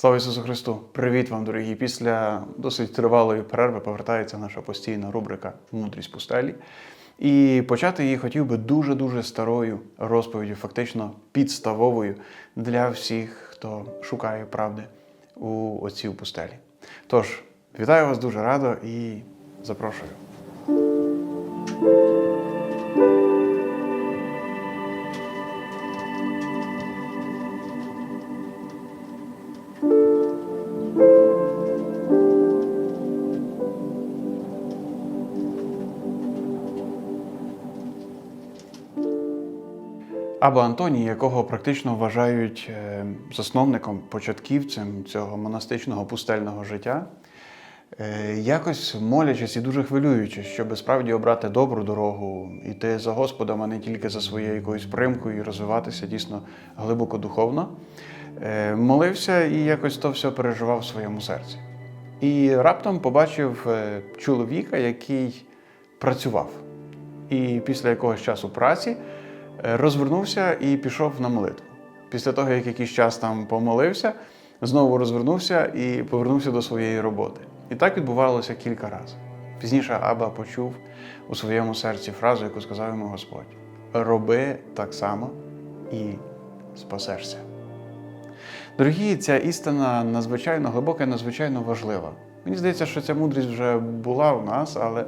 Слава Ісусу Христу! Привіт вам, дорогі! Після досить тривалої перерви повертається наша постійна рубрика Мудрість пустелі. І почати її хотів би дуже-дуже старою розповіддю, фактично підставовою для всіх, хто шукає правди у отців пустелі. Тож, вітаю вас дуже радо і запрошую. Аба Антоній, якого практично вважають е, засновником, початківцем цього монастичного пустельного життя, е, якось молячись і дуже хвилюючись, щоб справді обрати добру дорогу, йти за Господом, а не тільки за своєю якоюсь примкою і розвиватися дійсно глибоко духовно, е, молився і якось то все переживав в своєму серці. І раптом побачив чоловіка, який працював. І після якогось часу праці розвернувся і пішов на молитву. Після того, як якийсь час там помолився, знову розвернувся і повернувся до своєї роботи. І так відбувалося кілька разів. Пізніше Аба почув у своєму серці фразу, яку сказав йому Господь: роби так само і спасешся. Дорогі, ця істина надзвичайно глибока і надзвичайно важлива. Мені здається, що ця мудрість вже була у нас, але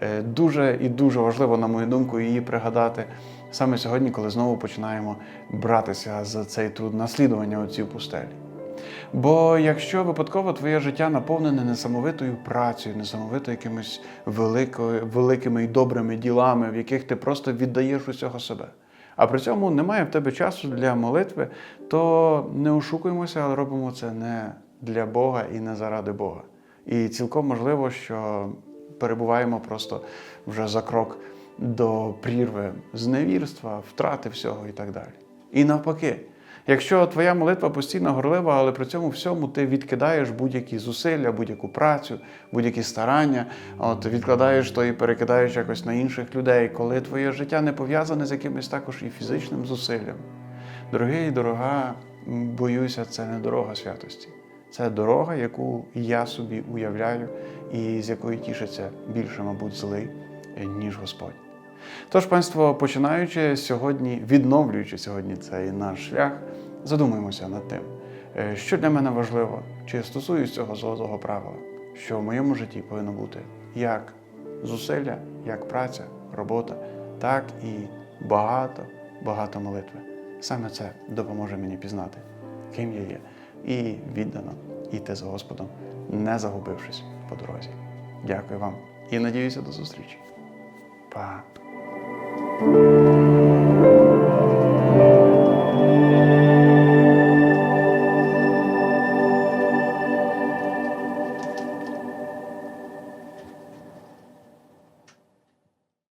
е, дуже і дуже важливо, на мою думку, її пригадати саме сьогодні, коли знову починаємо братися за цей труд наслідування отців пустелі. Бо якщо випадково твоє життя наповнене несамовитою працею, несамовито якимись великою, великими і добрими ділами, в яких ти просто віддаєш усього себе, а при цьому немає в тебе часу для молитви, то не ошукуємося, але робимо це не для Бога і не заради Бога. І цілком можливо, що перебуваємо просто вже за крок до прірви зневірства, втрати всього і так далі. І навпаки, якщо твоя молитва постійно горлива, але при цьому всьому ти відкидаєш будь-які зусилля, будь-яку працю, будь-які старання, от відкладаєш то і перекидаєш якось на інших людей, коли твоє життя не пов'язане з якимось також і фізичним зусиллям. Дорогий дорога, боюся, це не дорога святості. Це дорога, яку я собі уявляю, і з якої тішиться більше, мабуть, злий, е, ніж Господь. Тож, панство, починаючи сьогодні, відновлюючи сьогодні цей наш шлях, задумуємося над тим, е, що для мене важливо, чи стосуюсь цього золотого правила, що в моєму житті повинно бути як зусилля, як праця, робота, так і багато, багато молитви. Саме це допоможе мені пізнати, ким я є, і віддано йти за Господом, не загубившись по дорозі. Дякую вам і надіюся до зустрічі. Па!